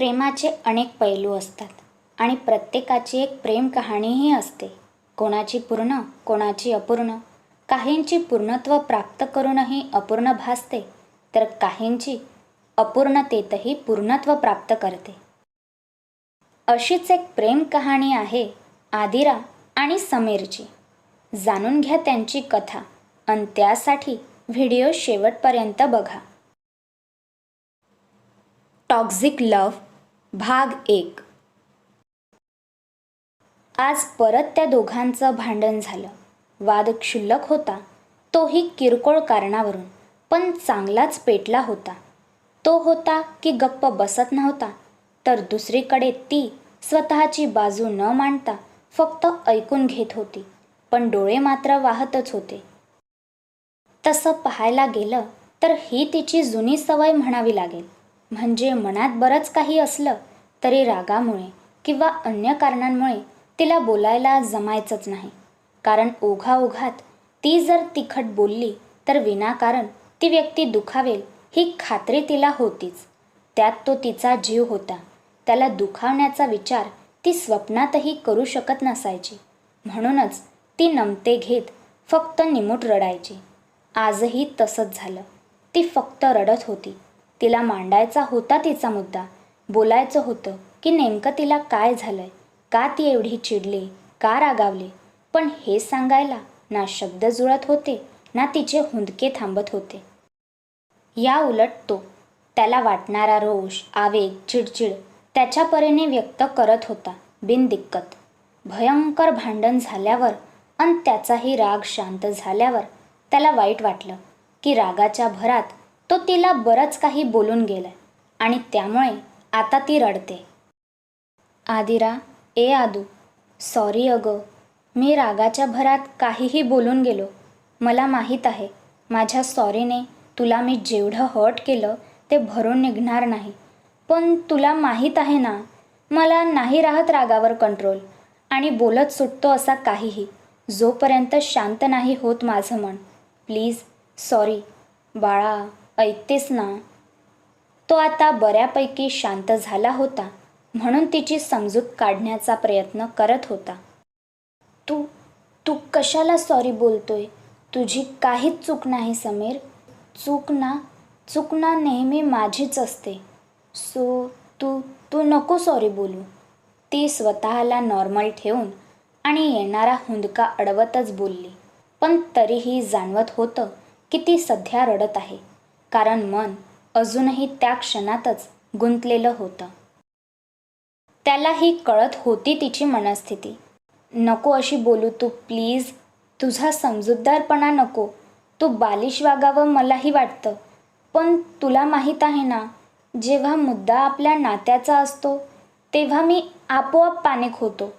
प्रेमाचे अनेक पैलू असतात आणि प्रत्येकाची एक प्रेम कहाणीही असते. कोणाची पूर्ण कोणाची अपूर्ण काहींची पूर्णत्व प्राप्त करूनही अपूर्ण भासते तर काहींची अपूर्णतेतही पूर्णत्व प्राप्त करते. अशीच एक प्रेम कहाणी आहे आदिरा आणि समीरची. जाणून घ्या त्यांची कथा आणि त्यासाठी व्हिडिओ शेवटपर्यंत बघा. टॉक्झिक लव्ह भाग एक. आज परत त्या दोघांचं भांडण झालं. वाद क्षुल्लक होता. तोही किरकोळ कारणावरून पण चांगलाच पेटला होता. तो होता की गप्प बसत नव्हता तर दुसरीकडे ती स्वतःची बाजू न मांडता फक्त ऐकून घेत होती पण डोळे मात्र वाहतच होते. तसं पाहायला गेलं तर ही तिची जुनी सवय म्हणावी लागेल. म्हणजे मनात बरंच काही असलं तरी रागामुळे किंवा अन्य कारणांमुळे तिला बोलायला जमायचंच नाही. कारण ओघाओघात ती जर तिखट बोलली तर विनाकारण ती व्यक्ती दुखावेल ही खात्री तिला होतीच. त्यात तो तिचा जीव होता. त्याला दुखावण्याचा विचार ती स्वप्नातही करू शकत नसायची. म्हणूनच ती नमते घेत फक्त निमूट रडायची. आजही तसंच झालं. ती फक्त रडत होती. तिला मांडायचा होता तिचा मुद्दा. बोलायचं होतं की नेमकं तिला काय झालंय? का ती एवढी चिडली? का रागावली? पण हे सांगायला ना शब्द जुळत होते ना तिचे हुंदके थांबत होते. या उलट तो त्याला वाटणारा रोष आवेग चिडचिड त्याच्या परीने व्यक्त करत होता बिनदिक्कत. भयंकर भांडण झाल्यावर आणि त्याचाही राग शांत झाल्यावर त्याला वाईट वाटलं की रागाच्या भरात तो तिला बरंच काही बोलून गेलाय. आणि त्यामुळे आता ती रडते. आदिरा ए आदू सॉरी अगं मी रागाच्या भरात काहीही बोलून गेलो. मला माहीत आहे माझ्या सॉरीने तुला मी जेवढं हर्ट केलं ते भरून निघणार नाही. पण तुला माहीत आहे ना मला नाही राहत रागावर कंट्रोल. आणि बोलत सुटतो असा काहीही. जोपर्यंत शांत नाही होत माझं मन. प्लीज सॉरी बाळा. ऐकतेस ना तो आता बऱ्यापैकी शांत झाला होता. म्हणून तिची समजूत काढण्याचा प्रयत्न करत होता. तू तू कशाला सॉरी बोलतोय? तुझी काहीच चूक नाही समीर. चूक ना चूक ना नेहमी माझीच असते. सो तू तू नको सॉरी बोलू. ती स्वतःला नॉर्मल ठेवून आणि येणारा हुंदका अडवतच बोलली. पण तरीही जाणवत होतं की ती सध्या रडत आहे. कारण मन अजूनही त्या क्षणातच गुंतलेलं होतं. त्यालाही कळत होती तिची मनस्थिती. नको अशी बोलू तू प्लीज. तुझा समजूतदारपणा नको. तू बालिश वागावं मलाही वाटतं. पण तुला माहीत आहे ना जेव्हा मुद्दा आपल्या नात्याचा असतो तेव्हा मी आपोआप पानिक होतो.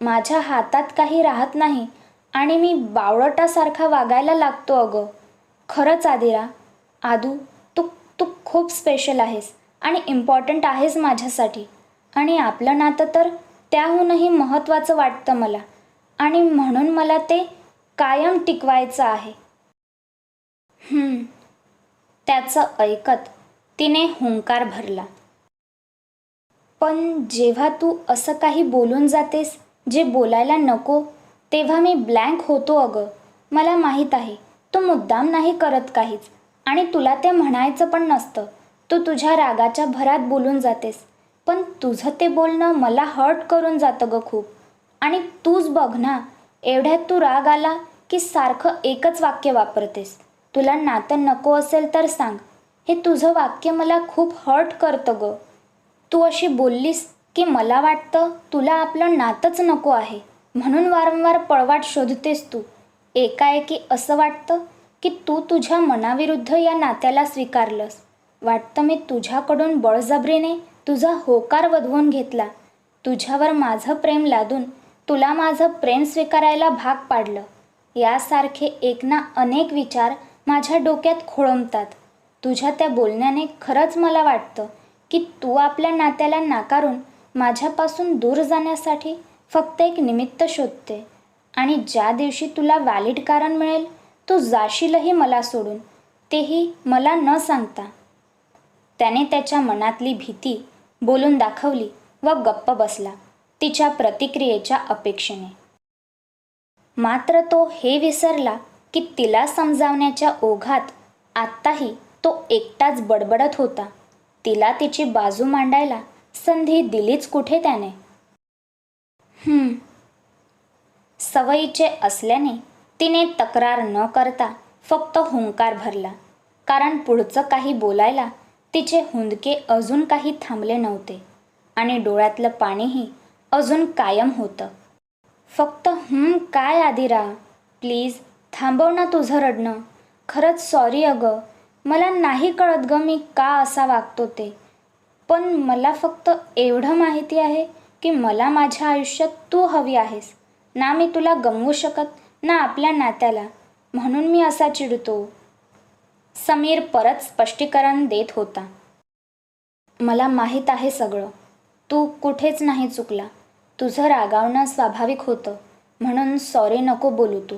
माझ्या हातात काही राहत नाही आणि मी बावळटासारखा वागायला लागतो अगं. खरंच आदिरा आदू तू तू खूप स्पेशल आहेस आणि इम्पॉर्टंट आहेस माझ्यासाठी. आणि आपलं नातं तर त्याहूनही महत्त्वाचं वाटतं मला. आणि म्हणून मला ते कायम टिकवायचं आहे. त्याचं ऐकत तिने हुंकार भरला. पण जेव्हा तू असं काही बोलून जातेस जे बोलायला नको तेव्हा मी ब्लँक होतो अगं. मला माहीत आहे तू मुद्दाम नाही करत काहीच. आणि तुला ते म्हणायचं पण नसतं. तू तुझ्या रागाच्या भरात बोलून जातेस. पण तुझं ते बोलणं मला हर्ट करून जातं ग खूप. आणि तूच बघ ना एवढ्यात तू राग आला की सारखं एकच वाक्य वापरतेस. तुला नातं नको असेल तर सांग. हे तुझं वाक्य मला खूप हर्ट करतं ग. तू अशी बोललीस की मला वाटतं तुला आपलं नातंच नको आहे. म्हणून वारंवार पळवाट शोधतेस तू. एकाएकी असं वाटतं की तू तुझ्या मनाविरुद्ध या नात्याला स्वीकारलंस. वाटतं मी तुझ्याकडून बळजबरीने तुझा होकार वधवून घेतला. तुझ्यावर माझं प्रेम लादून तुला माझं प्रेम स्वीकारायला भाग पाडलं. यासारखे एक ना अनेक विचार माझ्या डोक्यात खोळंबतात. तुझ्या त्या बोलण्याने खरंच मला वाटतं की तू आपल्या नात्याला नाकारून माझ्यापासून दूर जाण्यासाठी फक्त एक निमित्त शोधते. आणि ज्या दिवशी तुला व्हॅलिड कारण मिळेल तू जाशीलही मला सोडून तेही मला न सांगता. त्याने त्याच्या मनातली भीती बोलून दाखवली व गप्प बसला तिच्या प्रतिक्रियेच्या अपेक्षेने. मात्र तो हे विसरला की तिला समजावण्याच्या ओघात आत्ताही तो एकटाच बडबडत होता. तिला तिची बाजू मांडायला संधी दिलीच कुठे त्याने? सवयीचे असल्याने तिने तक्रार न करता फक्त हुंकार भरला. कारण पुढचं काही बोलायला तिचे हुंदके अजून काही थांबले नव्हते आणि डोळ्यातलं पाणीही अजून कायम होतं. फक्त हं काय आदिरा? प्लीज थांबव ना तुझं रडणं. खरंच सॉरी अगं. मला नाही कळत गं मी का असा वागतो ते. पण मला फक्त एवढं माहिती आहे की मला माझ्या आयुष्यात तू हवी आहेस. ना मी तुला गमवू शकत ना आपल्या नात्याला. म्हणून मी असा चिडतो. समीर परत स्पष्टीकरण देत होता. मला माहीत आहे सगळं. तू कुठेच नाही चुकला. तुझं रागावणं स्वाभाविक होतं. म्हणून सॉरी नको बोलू तू.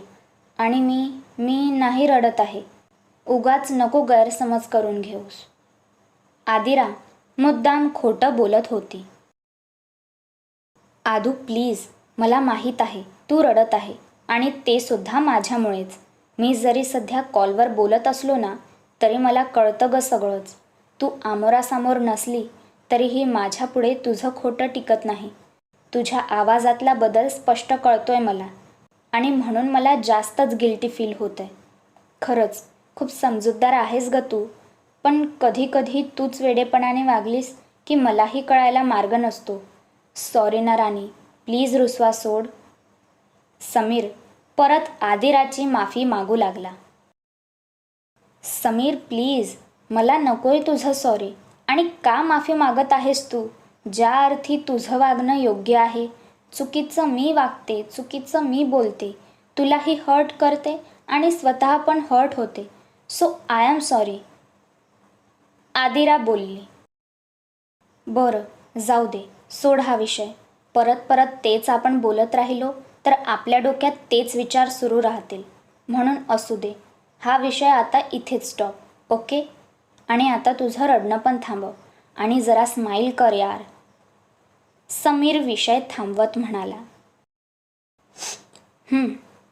आणि मी मी नाही रडत आहे. उगाच नको गैरसमज करून घेऊस. आदिरा मुद्दाम खोटं बोलत होती. आदू प्लीज मला माहीत आहे. तू रडत आहे. आणि ते सुद्धा माझ्यामुळेच. मी जरी सध्या कॉलवर बोलत असलो ना तरी मला कळतं ग सगळंच. तू आमोरासमोर नसली तरीही माझ्यापुढे तुझं खोटं टिकत नाही. तुझ्या आवाजातला बदल स्पष्ट कळतोय मला. आणि म्हणून मला जास्तच गिल्टी फील होत आहे खरंच खूप समजूतदार आहेस ग तू. पण कधी कधी तूच वेडेपणाने वागलीस की मलाही कळायला मार्ग नसतो. सॉरी ना राणी. प्लीज रुसवा सोड. समीर परत आदिराची माफी मागू लागला. समीर प्लीज मला नकोय तुझं सॉरी आणि का माफी मागत आहेस तू? ज्या अर्थी तुझं वागणं योग्य आहे. चुकीचं मी वागते चुकीचं मी बोलते. तुलाही हर्ट करते आणि स्वतः पण हर्ट होते. So I am sorry Aadira बोलली. बरं जाऊ दे सोड हा विषय. परत परत तेच आपण बोलत राहिलो. तर आपल्या डोक्यात तेच विचार सुरू राहतील. म्हणून असू दे. हा विषय आता इथेच स्टॉप ओके आणि आता तुझं रडणं पण थांबव. आणि जरा स्माईल कर यार. समीर विषय थांबवत म्हणाला.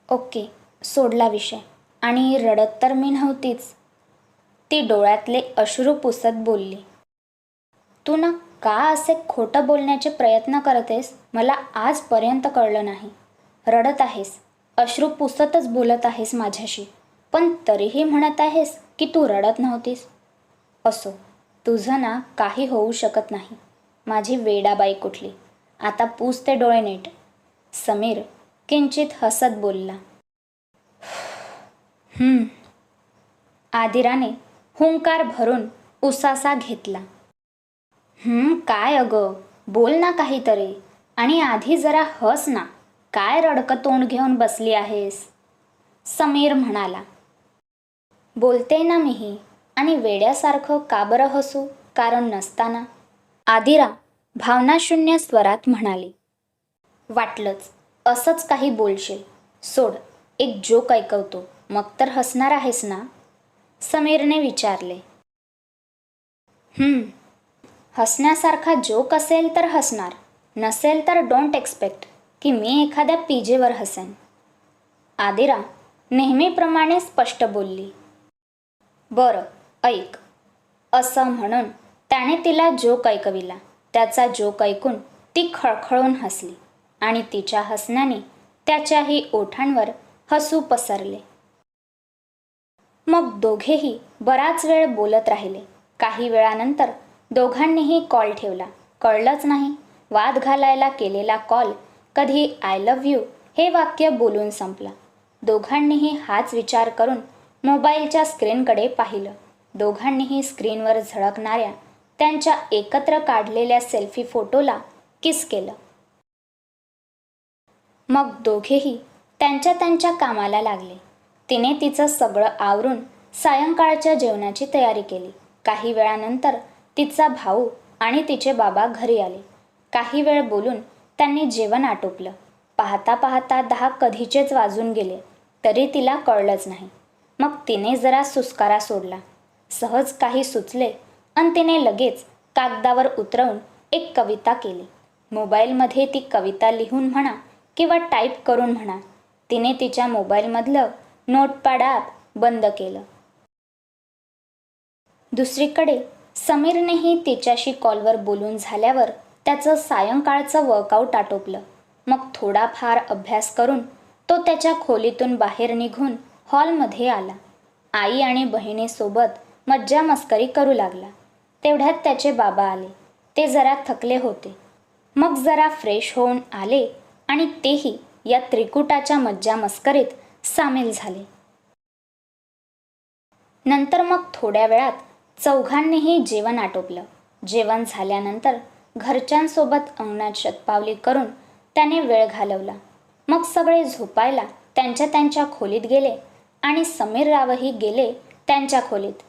ओके सोडला विषय. आणि रडत तर मी नव्हतीच. ती डोळ्यातले अश्रू पुसत बोलली. तू ना का असे खोटं बोलण्याचे प्रयत्न करतेस? मला आजपर्यंत कळलं नाही. रडत आहेस. अश्रू पुसतच बोलत आहेस माझ्याशी. पण तरीही म्हणत आहेस की तू रडत नव्हतीस. असो तुझं ना काही होऊ शकत नाही. माझी वेडाबाई कुठली? आता पूस ते डोळे नीट. समीर किंचित हसत बोलला. आदिराने हुंकार भरून उसासा घेतला. काय अगं? बोल ना काहीतरी. आणि आधी जरा हस ना. काय रडकं तोंड घेऊन बसली आहेस? समीर म्हणाला. बोलते ना मीही आणि वेड्यासारखं का बरं हसू? कारण नसताना. आदिरा भावनाशून्य स्वरात म्हणाली. वाटलंच असंच काही बोलशील. सोड एक जोक ऐकवतो. मग तर हसणार आहेस ना? समीरने विचारले. हसण्यासारखा जोक असेल तर हसणार नसेल तर डोंट एक्सपेक्ट की मी एखाद्या पीजेवर हसेन. आदिरा नेहमीप्रमाणे स्पष्ट बोलली. बरं ऐक. असं म्हणून त्याने तिला जोक ऐकविला. त्याचा जोक ऐकून ती खळखळून हसली आणि तिच्या हसण्याने त्याच्याही ओठांवर हसू पसरले. मग दोघेही बराच वेळ बोलत राहिले. काही वेळानंतर दोघांनीही कॉल ठेवला. कळलंच नाही. वाद घालायला केलेला कॉल कधी आय लव्ह यू हे वाक्य बोलून संपला. दोघांनीही हाच विचार करून मोबाईलच्या स्क्रीनकडे पाहिलं. दोघांनीही स्क्रीनवर झळकणाऱ्या त्यांच्या एकत्र काढलेल्या सेल्फी फोटोला किस केलं. मग दोघेही त्यांच्या त्यांच्या कामाला लागले. तिने तिचं सगळं आवरून सायंकाळच्या जेवणाची तयारी केली. काही वेळानंतर तिचा भाऊ आणि तिचे बाबा घरी आले. काही वेळ बोलून त्यांनी जेवण आटोपलं. पाहता पाहता दहा कधीचेच वाजून गेले. तरी तिला कळलंच नाही. मग तिने जरा सुस्कारा सोडला. सहज काही सुचले आणि तिने लगेच कागदावर उतरवून एक कविता केली. मोबाईलमध्ये ती कविता लिहून म्हणा किंवा टाईप करून म्हणा तिने तिच्या मोबाईलमधलं नोटपॅड ॲप बंद केलं. दुसरीकडे समीरनेही तिच्याशी कॉलवर बोलून झाल्यावर त्याचं सायंकाळचं वर्कआउट आटोपलं. मग थोडाफार अभ्यास करून तो त्याच्या खोलीतून बाहेर निघून हॉलमध्ये आला. आई आणि बहिणीसोबत मज्जा मस्करी करू लागला. तेवढ्यात त्याचे बाबा आले. ते जरा थकले होते. मग जरा फ्रेश होऊन आले आणि तेही या त्रिकुटाच्या मज्जा मस्करीत सामील झाले. नंतर मग थोड्या वेळात चौघांनीही जेवण आटोपलं. जेवण झाल्यानंतर घरच्यांसोबत अंगणात शतपावली करून त्याने वेळ घालवला. मग सगळे झोपायला त्यांच्या त्यांच्या खोलीत गेले आणि समीर रावही गेले त्यांच्या खोलीत.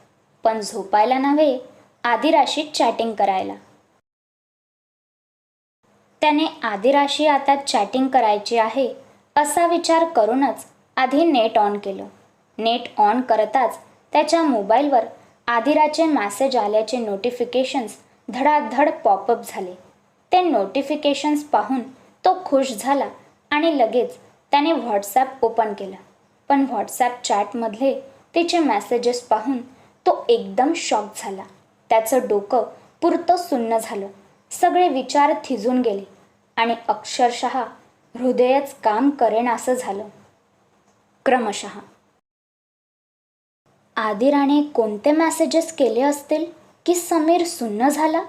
पण झोपायला नव्हे आदिराशी चॅटिंग करायला. त्याने आदिराशी आता चॅटिंग करायची आहे असा विचार करूनच आधी नेट ऑन केलं. नेट ऑन करताच त्याच्या मोबाईलवर आदिराचे मॅसेज आल्याचे नोटिफिकेशन्स धडाधड पॉपअप झाले. ते नोटिफिकेशन्स पाहून तो खुश झाला आणि लगेच त्याने व्हॉट्सॲप ओपन केलं. पण व्हॉट्सॲप चॅटमधले तिचे मेसेजेस पाहून तो एकदम शॉक झाला. त्याचं डोकं पुरतं सुन्न झालं. सगळे विचार थिजून गेले आणि अक्षरशः हृदयच काम करेन असं झालं. क्रमशः. आदिराने कोणते मॅसेजेस केले असतील? की समीर सुन्न झाला?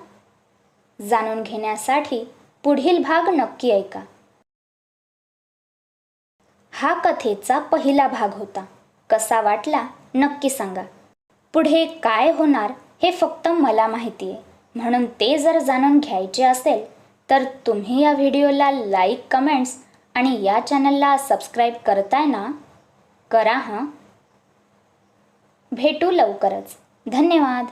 जाणून घेण्यासाठी पुढील भाग नक्की ऐका. हा कथेचा पहिला भाग होता. कसा वाटला नक्की सांगा. पुढे काय होणार हे फक्त मला माहिती आहे. म्हणून ते जर जाणून घ्यायचे असेल तर तुम्ही या व्हिडिओला लाईक कमेंट्स आणि या चॅनलला सबस्क्राईब करताय ना? करा हां. भेटू लवकरच. धन्यवाद.